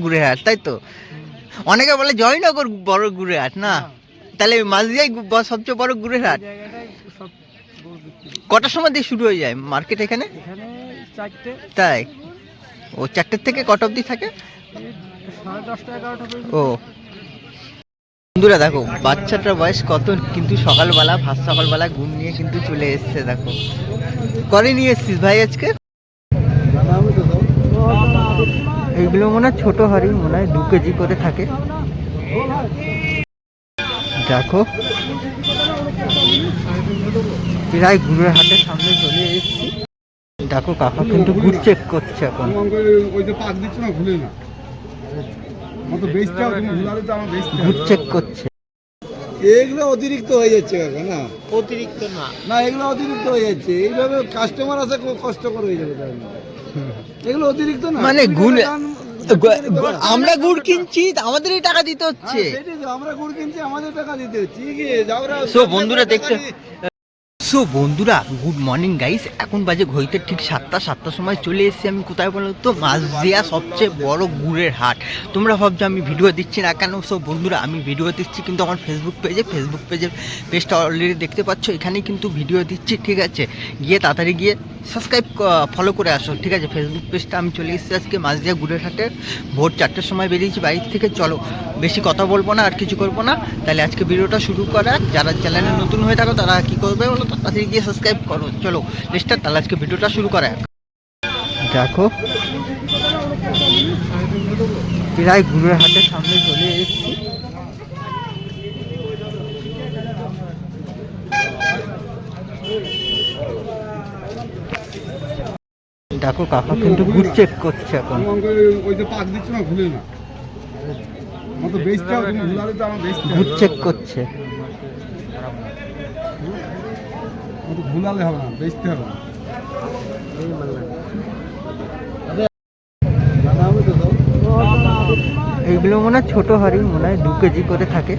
গুড়ে হাট তাই তো? অনেকে বলে জয়নগর বড় গুড়ে হাট না? তাহলে মাঝদিয়াই গু- সবচেয়ে বড় গুড়ে হাট কটার সময় দিয়ে শুরু হয়ে যায় মার্কেট এখানে? তাই? ও, চারটের থেকে কটা অবধি থাকে? ও। বন্ধুরা, দেখো, বাচ্চাটার বয়স কত, কিন্তু সকালবেলা, ভাত সকালবেলা ঘুম নিয়ে কিন্তু চলে এসছে, দেখো। করে নিয়ে এসছিস ভাই আজকে? এইগুলো মনে হয় ছোট হাড়ি মনে হয় দু কেজি করে থাকে। দেখো প্রায় ঘুরে হাটের সামনে চলে এসেছি। দেখো কাকা কিন্তু গুড় চেক করছে এখন। ওই যে পাক দিচ্ছ না ভুলে না। বেচতে গুড় চেক করছে। এগুলো অতিরিক্ত হয়ে যাচ্ছে কাকা না? অতিরিক্ত না। না এগুলো অতিরিক্ত হয়ে যাচ্ছে। এইভাবে কাস্টমার আসা খুব কষ্টকর হয়ে যাবে তার এগুলো অতিরিক্ত না। মানে তুমি গুড়- টাকা দান- গু- গু- আমরা গুড় কিনছি আমাদেরই টাকা দিতে হচ্ছে। হ্যাঁ, তো, আমরা গুড় কিনছি আমাদের টাকা দিতে হচ্ছে। কি বন্ধুরা দেখতে সো বন্ধুরা, গুড মর্নিং গাইস। এখন বাজে ঘড়িতে ঠিক সাতটা, সাতটার সময় চলে এসেছি আমি, কোথায় বলো তো? মাঝদিয়া সবচেয়ে বড় গুড়ের হাট। তোমরা ভাবছ আমি ভিডিও দিচ্ছি না কেন? সো বন্ধুরা, আমি ভিডিও দিচ্ছি কিন্তু আমার ফেসবুক পেজে ফেসবুক পেজের পেজটা অলরেডি দেখতে পাচ্ছ। এখানেই কিন্তু ভিডিও দিচ্ছি, ঠিক আছে? গিয়ে তাড়াতাড়ি গিয়ে সাবস্ক্রাইব ফলো করে আসো। ঠিক আছে ফেসবুক পেজটা আমি চলে এসেছি আজকে মাঝদিয়া গুড়ের হাটে ভোর চারটের সময় বেরিয়েছি বাড়ি থেকে চলো। বেশি কথা বলব না, আর কিছু করব না। তাহলে আজকে ভিডিওটা শুরু করা যারা চ্যানেলে নতুন হয়ে থাকো, তারা কি করবে বলো তাড়াতাড়ি গিয়ে সাবস্ক্রাইব করো। চলো লিস্টার তাহলে আজকে ভিডিওটা শুরু করা। দেখো, প্রায় গুড়ের হাটের সামনে চলে এসেছি। দেখো কাকা কিন্তু গুড় চেক করছে এখন। ওই যে পাক দিচ্ছ না ভুলে না। গুড় চেক করছে। আমার ভুলালে হবে না বেচতে হবে না। দাদা, আমি তো দাও। এইগুলো মনে হয় ছোট হাড়ি মনে হয় দু কেজি করে থাকে।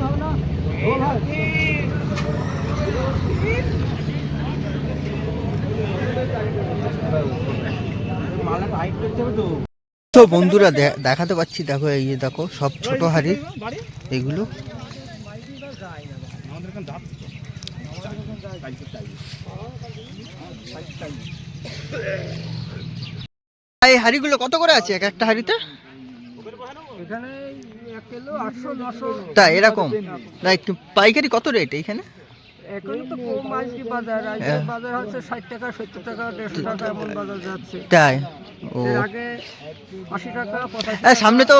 তো বন্ধুরা দেখাতে পাচ্ছি, দেখো এই দেখো, সব ছোট হাড়ি। এগুলো? এই হাড়িগুলো কত করে আছে, এক একটা হাড়িতে? তা এরকম। না, একটু পাইকারি কত রেট এইখানে? এখানে তো কম আজকে বাজার আজকে হ্যাঁ। বাজার হচ্ছে ষাট টাকা সত্তর টাকা দেড়শো টাকা এমন বাজার যাচ্ছে। তাই? ও। আগে আশি টাকা হ্যাঁ, সামনে তো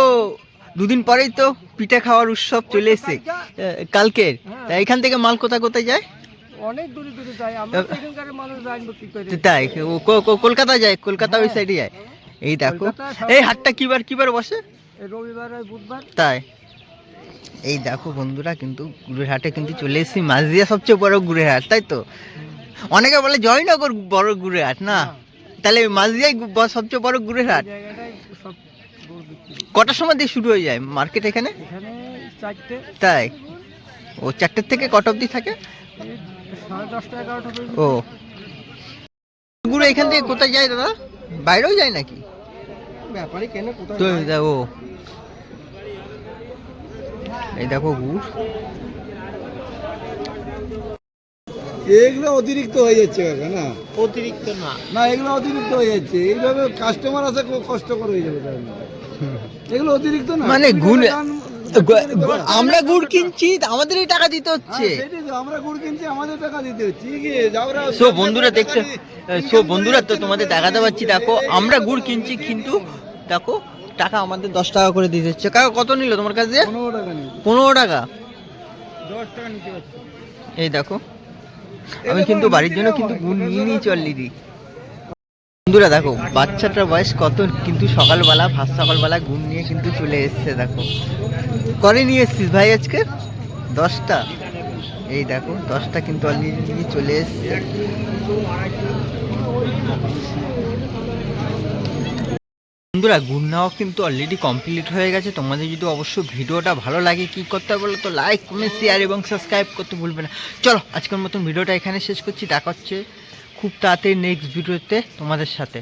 দুদিন পরেই তো পিঠা খাওয়ার উৎসব চলে এসছে। কালকের তা এখান থেকে মাল কোথায় কোথায় যায়? অনেক দূরে দূরে যায়। আমরা এখানকার মানুষ জানব কি করে। তাই কলকাতা যায় কলকাতা ওই সাইডে যায়। এই দেখো। এই হাটটা কিবার কিবার বসে? রবিবার আর বুধবার। তাই। এই দেখো বন্ধুরা কিন্তু গুড়ের হাটে কিন্তু চলে এসেছি। মাঝদিয়া সবচেয়ে বড় গুড়ের হাট তাই তো? অনেকে বলে জয়নগর বড় গুড়ের হাট না? তাহলে মাঝদিয়াই সবচেয়ে বড় গুড়ের হাট। কটার সময় দিয়ে শুরু হয়ে যায় মার্কেট এখানে? তাই? ও চারটের থেকে কটা অবধি থাকে? ও। গুড় এখান থেকে কোথায় যায় দাদা? বাইরেও যায় নাকি? ব্যাপারই কেন কোথায় তো এই দেখো গুড় এগুলো অতিরিক্ত হয়ে যাচ্ছে কাকা না? অতিরিক্ত না। না এগুলো অতিরিক্ত হয়ে যাচ্ছে। এইভাবে কাস্টমার আসা খুব কষ্টকর হয়ে যাবে এগুলো অতিরিক্ত না। মানে তুমি গুড়- টাকা দান- গু- গু- আমরা গুড় কিনছি আমাদেরই টাকা দিতে হচ্ছে। হ্যাঁ, তো, আমরা গুড় কিনছি আমাদের টাকা দিতে হচ্ছে। কি যাওরা সো বন্ধুরা দেখতে সো বন্ধুরা তো তোমাদের দেখাতে পাচ্ছি দেখো আমরা গুড় কিনছি কিন্তু দেখো টাকা আমাদের দশ টাকা করে দিতে হচ্ছে কাকা কত নিল তোমার কাছে পনেরো টাকা পনেরো টাকা? দশ টাকা নিতে এই দেখো আমি কিন্তু বাড়ির জন্য কিন্তু গুড় নিয়ে নিয়ে চললি দি বন্ধুরা দেখো বাচ্চাটার বয়স কত কিন্তু সকালবেলা ভাত সকালবেলা গুড় নিয়ে কিন্তু চলে এসছে দেখো। করে নিয়ে এসছিস ভাই আজকে? দশটা? এই দেখো দশটা কিন্তু অলরেডি নিয়ে চলে এসছে। বন্ধুরা, গুড় নেওয়া কিন্তু অলরেডি কমপ্লিট হয়ে গেছে। তোমাদের যদি অবশ্য ভিডিওটা ভালো লাগে, কি করতে হবে বলো তো? লাইক কমেন্ট শেয়ার এবং সাবস্ক্রাইব করতে ভুলবে না। চলো, আজকের মতন ভিডিওটা এখানে শেষ করছি। দেখা হচ্ছে খুব তাড়াতাড়ি নেক্সট ভিডিওতে তোমাদের সাথে।